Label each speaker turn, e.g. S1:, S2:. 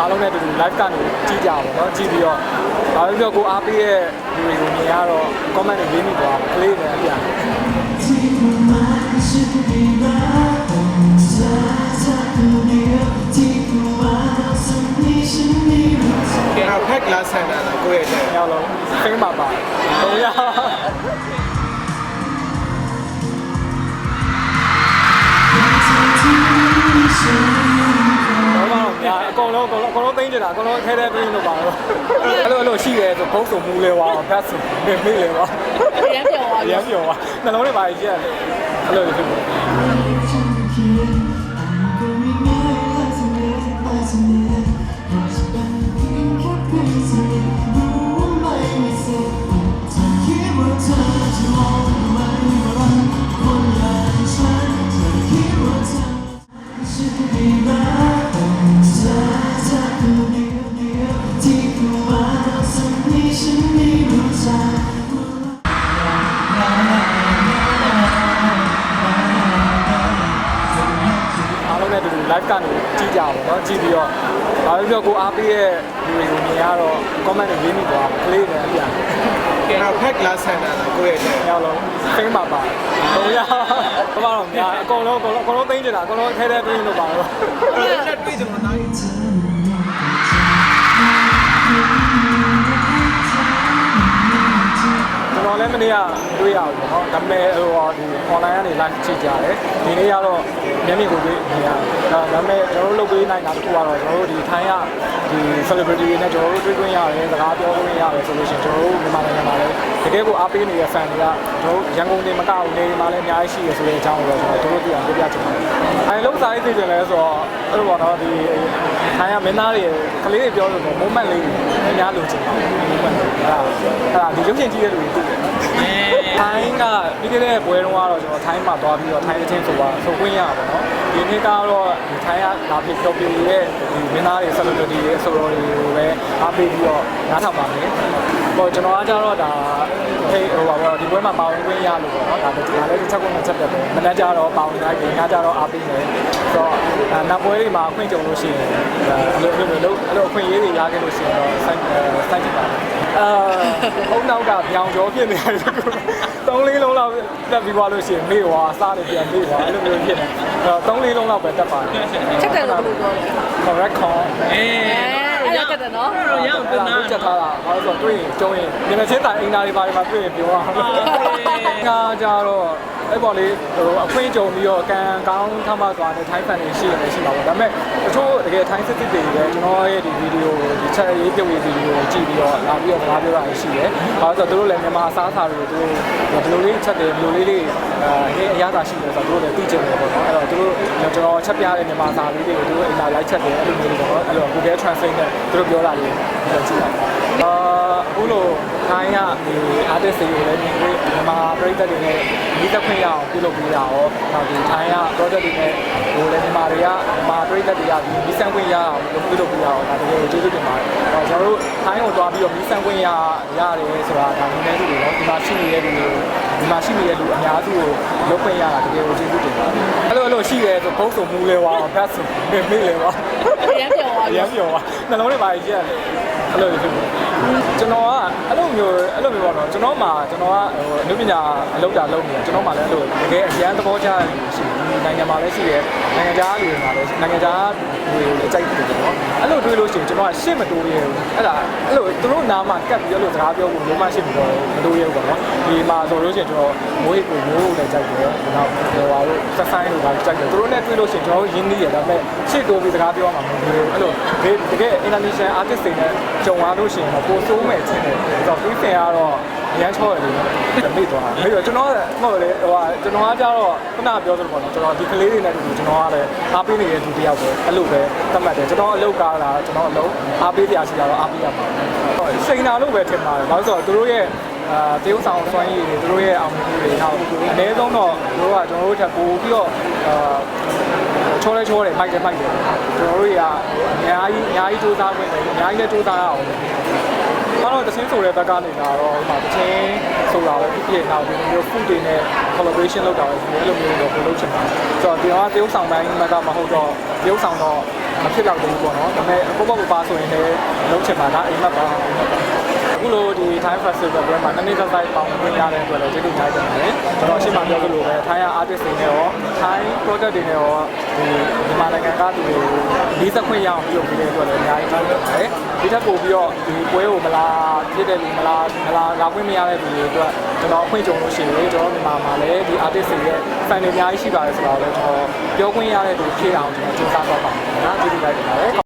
S1: အားလုံးနဲ့အတူတူ live ကနေကြည့်ကြပါတော့ကြည့်ပြီးတော့ဒါပေမဲ့ကိုအားပေးတဲ့လူတွေကိုမြင်ရတော့ comment တွေရေးမိသွားကလေးတွေအပြန်
S2: ကဲတော့ဖက်လာဆန်တာလားကိုယ့်ရဲ့တဲ့
S1: ညောင်းလုံးဖိမ့်ပါပါတော့ရ ကုန်လုံးသိမ်းကြတာအကုန်လုံးထဲထဲသိမ်းလို့ပါတော့အဲ့လိုအဲ့လိုရှိရဲဆိုဘုံစုံမူလဲပါဘတ်စုမေးမေးလဲပါ
S3: ရမ်းပြောသွားပြီ
S1: ရမ်းပြောပါနှလုံးထဲပါကြီးရတယ်အဲ့လိုဖြစ် ကနေကြည့်ကြပါတော့ကြည့်ပြီးတော့ဒါပေမဲ့ကိုအားပေးတဲ့လူတွေကိုမြင်ရတော့ comment တွေရေးမိသွားကလေးတွေအပြန်
S2: ကဲတော့ဖက်လာဆန်တာလားကိုယ့်ရဲ့တဲ့
S1: ညောင်းလုံးဖိမ့်ပါပါတော့ရတော့တော့ညာအကုန်လုံးအကုန်လုံးအကုန်လုံးသိမ်းကြတာအကုန်လုံးထဲထဲသိမ်းလို့ပါတော့
S2: အဲ့ဒါနဲ့တွေ့ကြမှာတား
S1: ကျွန်တော်လည်းမနေ့ကတွေ့ရဘူးပေါ့နော်ဒါပေမဲ့ဟိုဒီ online ကနေ live ကြည့်ကြတယ်ဒီနေ့ကတော့မျက်မြင်ကိုတွေ့နေရတယ်ဒါဒါပေမဲ့ကျွန်တော်တို့လုပ်ပေးနိုင်တာတစ်ခုကတော့ကျွန်တော်တို့ဒီထိုင်းကဒီ celebrity တွေနဲ့ကျွန်တော်တို့တွေ့ခွင့်ရတယ်စကားပြောခွင့်ရတယ်ဆိုလို့ရှိရင်ကျွန်တော်တို့မြန်မာနိုင်ငံမှာလည်းတကယ်ကိုအားပေးနေတဲ့ fan တွေကကျွန်တော်တို့ရန်ကုန်နေမကဘူးနေမှာလည်းအများကြီးရှိရဆိုတဲ့အကြောင်းကိုတော့ကျွန်တော်တို့သိအောင်ပြောပြချင်ပါတယ်အဲလုံးစားရေးသိကြတယ်ဆိုတော့အဲ့လိုပေါ့နော်ဒီထိုင်းကမင်းသားတွေကလေးတွေပြောလို့ပေါ့ moment လေးတွေအများလိုချင်ပါတယ် moment တွေအဲ့ဒါအဲ့ဒါဒီရုပ်ရှင်ကြည့်တဲ့လူတွေသိတယ်နော် ထိုင်းကပြီးခဲ့တဲ့ပွဲတုန်းကတော့ကျွန်တော်ထိုင်းမှာသွားပြီးတော့ထိုင်းအချင်းဆိုပါဆိုခွင့်ရပါတော့ဒီနေ့ကတော့ဒီထိုင်းကလာပြီးတော့ပြည်ရဲ့ဒီမင်းသားတွေ celebrity တွေအဆိုတော်တွေကိုပဲအားပေးပြီးတော့နားထောင်ပါမယ် ဟိုကျွန်တော်ကကြတော့ဒါဟိဟိုပါတော့ဒီပွဲမှာပါဝင်ခွင့်ရလို့ပေါ့နော်ဒါဒါလည်းတစ်ချက်ကုန်တစ်ချက်တက်ပဲမနေ့ကျတော့ပါဝင်လိုက်တယ်ညကျတော့အားပေးမယ်ဆိုတော့နောက်ပွဲတွေမှာအခွင့်ကြုံလို့ရှိရင်အဲ့လိုအဲ့လိုအဲ့လိုအခွင့်အရေးတွေရခဲ့လို့ရှိရင်တော့စိုက်စိုက်ကြည့်ပါမယ်အာအုံနောက်ကပြောင်ကျော်ဖြစ်နေတယ်သုံးလေးလုံးလောက်တက်ပြီးသွားလို့ရှိရင်မေ့သွားစားတယ်ပြန်မေ့သွားအဲ့လိုမျိုးဖြစ်နေအဲ့သုံးလေးလုံးလောက်ပဲတက်ပါတယ်
S3: ချက်တယ်လို့ဘယ်လိုပြောလဲ
S1: correct call
S2: အေး
S3: အဲအဲ့ဒါချက်တယ်နော်
S2: တော့ရအောင်
S1: အဲ့
S2: တ
S1: ဒါ
S2: နာ
S1: ကိုချက်ထားတာဘာလို့ဆိုတော့တွေ့ရင်ကျုံးရင်မျက်နှာချင်းတိုင်အင်တာတွေပါတွေမှာတွေ့ရင်ပြောရအောင်ငါကြတော့ အဲ့ပေါ်လေးဟိုအခွင့်ကြုံပြီးတော့ကံကောင်းထမှသွားတဲ့ထိုင်းဖန်တွေရှိရတယ်ရှိပါဘူးဒါပေမဲ့တချို့တကယ်ထိုင်းစစ်စစ်တွေလည်းကျွန်တော်ရဲ့ဒီဗီဒီယိုဒီချက်ရေးပြုတ်ရေးဗီဒီယိုကိုကြည့်ပြီးတော့လာပြီးတော့စကားပြောတာရှိတယ်ဘာလို့ဆိုတော့သူတို့လည်းမြန်မာအစားအစာတွေကိုသူတို့ဒီလိုလေးချက်တယ်ဒီလိုလေးလေးအဲအရသာရှိတယ်ဆိုတော့သူတို့လည်းသိကျင်တယ်ပေါ့နော်အဲ့တော့သူတို့ကျွန်တော်ချက်ပြတဲ့မြန်မာစာလေးတွေကိုသူတို့အိမ်လာလိုက်ချက်တယ်အဲ့လိုမျိုးပေါ့နော်အဲ့လို Google Translate နဲ့သူတို့ပြောတာလေးကိုကြည့်လိုက်အာအခု လိုခိုင်းရဒီ artist တွေကိုလည်းဒီမြန်မာပြည်သက်တွေနဲ့ဒီသက်ခွင့်ရအောင်ပြုလုပ်ပေးတာရောနောက်ဒီထိုင်းရ project တွေနဲ့ဟိုလည်းမြန်မာတွေကမြန်မာပြည်သက်တွေကဒီမီးစမ်းခွင့်ရအောင်ပြုလုပ်ပေးရအောင်ဒါတကယ်ကိုကျေးဇူးတင်ပါတယ်။တော့ကျွန်တော်တို့ထိုင်းကိုသွားပြီးတော့မီးစမ်းခွင့်ရရတယ်ဆိုတာဒါနည်းနည်းလူတွေနော်ဒီမှာရှိနေတဲ့လူတွေဒီမှာရှိနေတဲ့လူအများစုကိုလုပ်ခွင့်ရတာတကယ်ကိုကျေးဇူးတင်ပါတယ်။အဲ့လိုအဲ့လိုရှိရဲဆိုဘုံစုံမူလဲပါဘတ်စုမေးမေးလဲပါ
S3: ရမ်းပြောသွားပြီ
S1: ရမ်းပြောပါနှလုံးထဲပါကြီးရတယ်အဲ့လိုဖြစ်တယ်ကျွန်တော်က အဲ့လိုမျိုးအဲ့လိုမျိုးပေါ့နော်ကျွန်တော်မှကျွန်တော်ကဟိုအနုပညာအလုပ်တာလုပ်နေတယ်ကျွန်တော်မှလည်းအဲ့လိုတကယ်အရန်သဘောကျတယ်ရှိတယ်နိုင်ငံမှာလည်းရှိတယ်နိုင်ငံခြားလူတွေမှာလည်းနိုင်ငံခြားလူတွေလည်းကြိုက်တယ်ပေါ့နော်အဲ့လိုတွေးလို့ရှိရင်ကျွန်တော်ကရှေ့မတိုးရဲဘူးအဲ့ဒါအဲ့လိုသူတို့နားမှာကပ်ပြီးအဲ့လိုစကားပြောဖို့လုံးဝရှေ့မတိုးမတိုးရဲဘူးပေါ့နော်ဒီမှာဆိုလို့ရှိရင်ကျွန်တော်မိုးရိပ်ကိုမိုးလည်းကြိုက်တယ်နောက်ဟို ဟာလို့ဆက်ဆိုင်လို့ပါကြိုက်တယ်သူတို့နဲ့တွေ့လို့ရှိရင်ကျွန်တော်ရင်းနှီးရဒါပေမဲ့ရှေ့တိုးပြီးစကားပြောမှာမဟုတ်ဘူးအဲ့လိုတကယ် international artist တွေနဲ့ကြုံလာလို့ရှိရင်တော့ပိုဆိုးမဲ့ချင်းတယ်ဆိုတော့ပြီးဖင်ကတော့ရမ်းချောရတယ်လေမိသွားတယ်ပြီးတော့ကျွန်တော်မဟုတ်လေဟိုဟာကျွန်တော်ကကြတော့ခုနပြောသလိုပေါ့နော်ကျွန်တော်ဒီကလေးတွေနဲ့တူတူကျွန်တော်ကလည်းအားပေးနေတဲ့သူတယောက်ပဲအဲ့လိုပဲသတ်မှတ်တယ်ကျွန်တော်အလုပ်ကားတာကျွန်တော်အလုပ်အားပေးတရားရှိတာတော့အားပေးရမှာဟုတ်စိန်နာလို့ပဲထင်ပါတယ်ဘာလို့ဆိုတော့သူတို့ရဲ့ အာတရုပ်ဆောင်စွမ်းရည်တွေသူတို့ရဲ့အောင်မြင်မှုတွေနောက်အနည်းဆုံးတော့သူတို့ကကျွန်တော်တို့ထပ်ပို့ပြီးတော့အာချောလဲချောတယ်မိုက်တယ်မိုက်တယ်ကျွန်တော်တို့တွေကအများကြီးအများကြီးစူးစမ်းခွင့်တယ်အများကြီးလည်းစူးစမ်းရအောင်ဘာလို့တချင်းဆိုတဲ့ဘက်ကနေလာတော့ဒီမှာတချင်းဆိုတာပဲဖြစ်ဖြစ်နောက်ဒီလို food တွေနဲ့ collaboration လုပ်တာပဲဒီလိုမျိုးတော့ပို့လုပ်ချင်တာဆိုတော့ဒီတော့တရုပ်ဆောင်ပိုင်းမှာကမဟုတ်တော့တရုပ်ဆောင်တော့မဖြစ်တော့ဘူးပေါ့နော်ဒါပေမဲ့ကိုပေါ့ကိုပါဆိုရင်လည်းလုံးချင်ပါဒါအိမ်မက်ပါ အိမ်မက်ပါအခုလိုဒီ Time Festival ပွဲမှာနည်းနည်းသက်သက်ပေါင်းဝင်ရတဲ့အတွက်လည်းကျေးဇူးများတင်ပါတယ်ကျွန်တော်ရှင်းမပြောသလိုပဲ Thai artist တွေနဲ့ရော Thai product တွေနဲ့ရောဒီမြန်မာနိုင်ငံကသူတွေလေးစက်ခွင့်ရအောင်ပြုလုပ်ပေးတဲ့အတွက်လည်းအများကြီးကျေးဇူးတင်ပါတယ်ဒီထက်ပိုပြီးတော့ဒီပွဲကိုမလာဖြစ်တဲ့လူမလာမလာလာခွင့်မရတဲ့လူတွေအတွက်ကျွန်တော်အခွင့်အကြုံလို့ရှိရင်ကျွန်တော်မြန်မာမှာလည်းဒီ artist တွေရဲ့ fan တွေအများကြီးရှိပါတယ်ဆိုတော့လည်းကျွန်တော်ပြောခွင့်ရတဲ့လူဖြစ်အောင်ကျွန်တော်စူးစမ်းတော့ပါမယ်နော်ကျေးဇူးတင်ပါတယ်